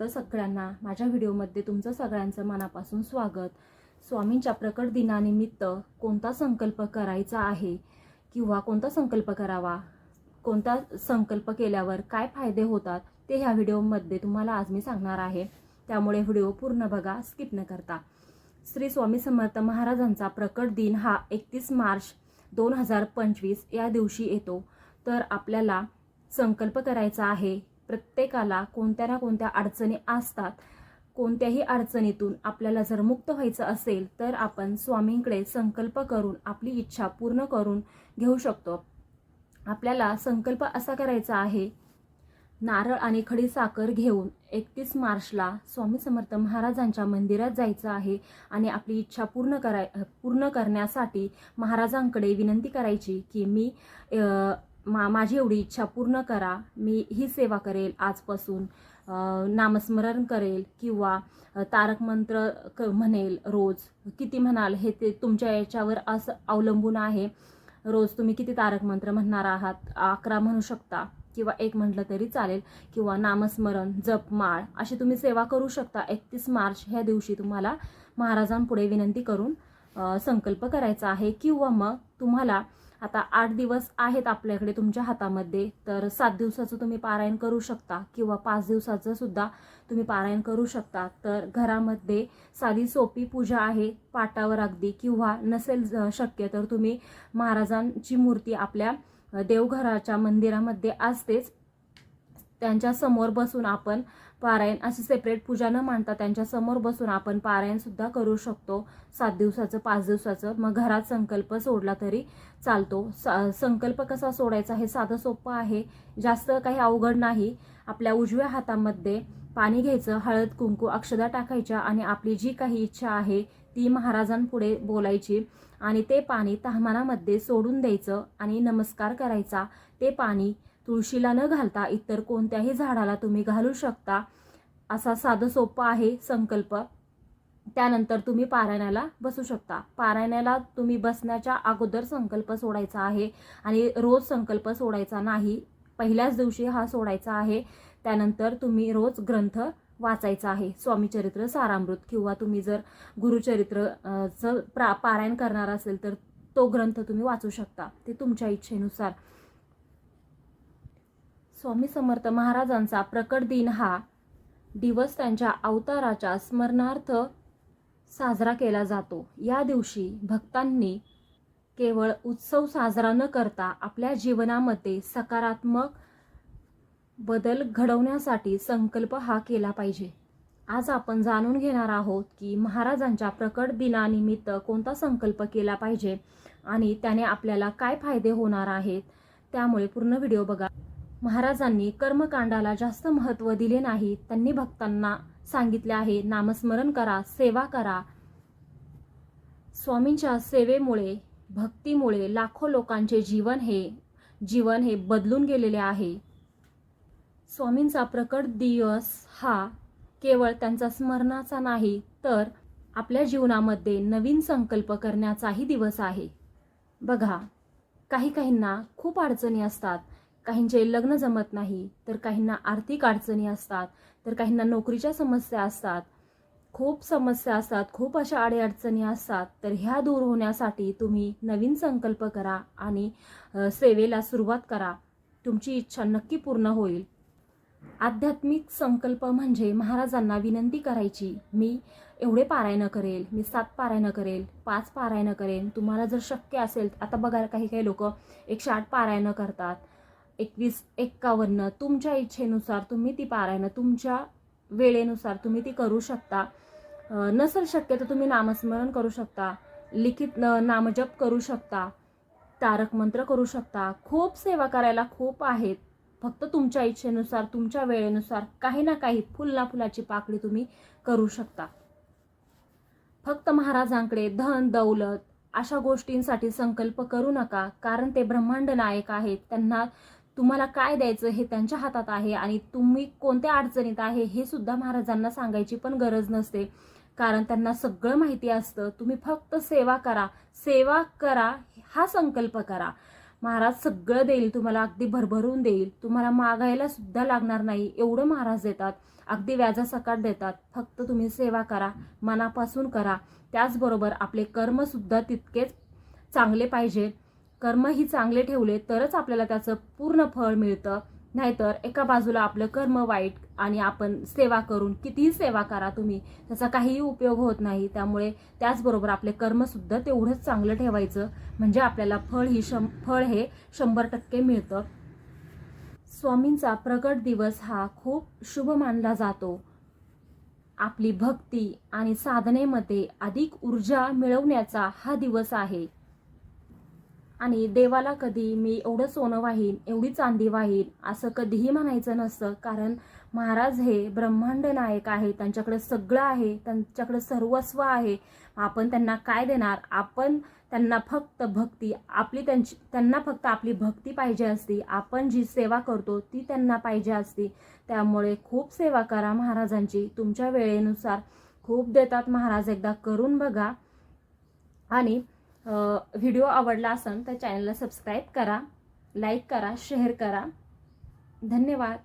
तर सगळ्यांना माझ्या व्हिडिओमध्ये तुमचं सगळ्यांचं मनापासून स्वागत. स्वामींच्या प्रकट दिनानिमित्त कोणता संकल्प करायचा आहे किंवा कोणता संकल्प करावा? कोणता संकल्प केल्यावर काय फायदे होतात? ते ह्या व्हिडिओमध्ये तुम्हाला आज मी सांगणार आहे. त्यामुळे व्हिडिओ पूर्ण बघा स्किप न करता. श्री स्वामी समर्थ महाराजांचा प्रकट दिन हा एकतीस मार्च दोन हजार पंचवीस या दिवशी येतो. तर आपल्याला संकल्प करायचा आहे प्रत्येकाला कोणत्या ना कोणत्या अडचणी असतात कोणत्याही अडचणीतून आपल्याला जर मुक्त व्हायचं असेल तर आपण स्वामींकडे संकल्प करून आपली इच्छा पूर्ण करून घेऊ शकतो. आपल्याला संकल्प असा करायचा आहे नारळ आणि खडी साखर घेऊन एकतीस मार्चला स्वामी समर्थ महाराजांच्या मंदिरात जायचं आहे आणि आपली इच्छा पूर्ण कराय पूर्ण करण्यासाठी महाराजांकडे विनंती करायची की मी मा माझी एवढी इच्छा पूर्ण करा. मी ही सेवा करेल आजपासून. नामस्मरण करेल किंवा तारक मंत्र क म्हणेल रोज. किती म्हणाल हे ते तुमच्या याच्यावर असं अवलंबून आहे. रोज तुम्ही किती तारक मंत्र म्हणणार आहात? अकरा म्हणू शकता किंवा एक म्हटलं तरी चालेल. किंवा नामस्मरण जप माळ अशी तुम्ही सेवा करू शकता. एकतीस मार्च ह्या दिवशी तुम्हाला महाराजांपुढे विनंती करून संकल्प करायचा आहे. किंवा मग तुम्हाला आता आठ दिवस आहेत आपल्याकडे तुमच्या हातामध्ये तर सात दिवसाचं तुम्ही पारायण करू शकता किंवा पाच दिवसाचं सुद्धा तुम्ही पारायण करू शकता. तर घरामध्ये साधी सोपी पूजा आहे पाटावर अगदी किंवा नसेल शक्य तर तुम्ही महाराजांची मूर्ती आपल्या देवघराच्या मंदिरामध्ये असतेच. त्यांच्यासमोर बसून आपण पारायण अशी सेपरेट पूजा न मांडता त्यांच्यासमोर बसून आपण पारायणसुद्धा करू शकतो. सात दिवसाचं पाच दिवसाचं. मग घरात संकल्प सोडला तरी चालतो. सा संकल्प कसा सोडायचा हे साधं सोपं आहे. जास्त काही अवघड नाही. आपल्या उजव्या हातामध्ये पाणी घ्यायचं हळद कुंकू अक्षदा टाकायच्या आणि आपली जी काही इच्छा आहे ती महाराजांपुढे बोलायची आणि ते पाणी तहमानामध्ये सोडून द्यायचं आणि नमस्कार करायचा. ते पाणी तुळशीला न घालता इतर कोणत्याही झाडाला तुम्ही घालू शकता. असा साधं सोपं आहे संकल्प. त्यानंतर तुम्ही पारायणाला बसू शकता. पारायणाला तुम्ही बसण्याच्या अगोदर संकल्प सोडायचा आहे आणि रोज संकल्प सोडायचा नाही. पहिल्याच दिवशी हा सोडायचा आहे. त्यानंतर तुम्ही रोज ग्रंथ वाचायचा आहे. स्वामीचरित्र सारामृत किंवा तुम्ही जर गुरुचरित्र चं प्रा पारायण करणार असेल तर तो ग्रंथ तुम्ही वाचू शकता. ते तुमच्या इच्छेनुसार. स्वामी समर्थ महाराजांचा प्रकट दिन हा दिवस त्यांच्या अवताराच्या स्मरणार्थ साजरा केला जातो. या दिवशी भक्तांनी केवळ उत्सव साजरा न करता आपल्या जीवनामध्ये सकारात्मक बदल घडवण्यासाठी संकल्प हा केला पाहिजे. आज आपण जाणून घेणार आहोत की महाराजांच्या प्रकट दिनानिमित्त कोणता संकल्प केला पाहिजे आणि त्याने आपल्याला काय फायदे होणार आहेत त्यामुळे पूर्ण व्हिडिओ बघा. महाराजांनी कर्मकांडाला जास्त महत्त्व दिले नाही त्यांनी भक्तांना सांगितले आहे नामस्मरण करा सेवा करा. स्वामींच्या सेवेमुळे भक्तीमुळे लाखो लोकांचे जीवन हे जीवन हे बदलून गेलेले आहे. स्वामींचा प्रकट दिवस हा केवळ त्यांचा स्मरणाचा नाही तर आपल्या जीवनामध्ये नवीन संकल्प करण्याचाही दिवस आहे. बघा काही काहींना खूप अडचणी असतात काहींचे लग्न जमत नाही तर काहींना आर्थिक अडचणी असतात तर काहींना नोकरीच्या समस्या असतात. खूप समस्या असतात खूप अशा अडीअडचणी असतात. तर ह्या दूर होण्यासाठी तुम्ही नवीन संकल्प करा आणि सेवेला सुरुवात करा. तुमची इच्छा नक्की पूर्ण होईल. आध्यात्मिक संकल्प म्हणजे महाराजांना विनंती करायची मी एवढे पारायणं करेल मी सात पारायणं करेल पाच पारायणं करेल तुम्हाला जर शक्य असेल आता बघा काही काही लोक एकशे आठ पारायणं करतात. एकवीस एक्कावन्न तुमच्या इच्छेनुसार तुम्ही ती पारायणं तुमच्या वेळेनुसार तुम्ही ती करू शकता. नसेल शक्य तर तुम्ही नामस्मरण करू शकता लिखित नामजप करू शकता तारक मंत्र करू शकता. खूप सेवा करायला खूप आहेत. फक्त तुमच्या इच्छेनुसार तुमच्या वेळेनुसार काही ना काही फुल ना फुलाची पाकळी तुम्ही करू शकता. फक्त महाराजांकडे धन दौलत अशा गोष्टींसाठी संकल्प करू नका कारण ते ब्रह्मांड नायक आहेत. त्यांना तुम्हाला काय द्यायचं हे त्यांच्या हातात आहे आणि तुम्ही कोणत्या अडचणीत आहे हे सुद्धा महाराजांना सांगायची पण गरज नसते. कारण त्यांना सगळं माहिती असतं. तुम्ही फक्त सेवा करा. सेवा करा हा संकल्प करा. महाराज सगळं देईल तुम्हाला अगदी भरभरून देईल. तुम्हाला मागायला सुद्धा लागणार नाही. एवढं महाराज देतात. अगदी व्याजासकट देतात. फक्त तुम्ही सेवा करा मनापासून करा. त्याचबरोबर आपले कर्मसुद्धा तितकेच चांगले पाहिजे. कर्मही चांगले ठेवले तरच आपल्याला त्याचं पूर्ण फळ मिळतं. नाहीतर एका बाजूला आपलं कर्म वाईट आणि आपण सेवा करून कितीही सेवा करा तुम्ही त्याचा काहीही उपयोग होत नाही. त्यामुळे त्याचबरोबर आपले कर्मसुद्धा तेवढंच चांगलं ठेवायचं. म्हणजे आपल्याला फळ ही शं फळ हे शंभर टक्के मिळतं. स्वामींचा प्रगट दिवस हा खूप शुभ मानला जातो. आपली भक्ती आणि साधनेमध्ये अधिक ऊर्जा मिळवण्याचा हा दिवस आहे. आणि देवाला कधी मी एवढं सोनं वाहीन एवढी चांदी वाहीन असं कधीही म्हणायचं नसतं. कारण महाराज हे ब्रह्मांड नायक आहे त्यांच्याकडे सगळं आहे त्यांच्याकडे सर्वस्व आहे. आपण त्यांना काय देणार? आपण त्यांना फक्त भक्ती आपली त्यांची त्यांना फक्त आपली भक्ती पाहिजे असती. आपण जी सेवा करतो ती त्यांना पाहिजे असती. त्यामुळे खूप सेवा करा महाराजांची. तुमच्या वेळेनुसार खूप देतात महाराज. एकदा करून बघा. आणि व्हिडिओ आवडला असेल तर चॅनलला सबस्क्राईब करा लाईक करा शेअर करा. धन्यवाद.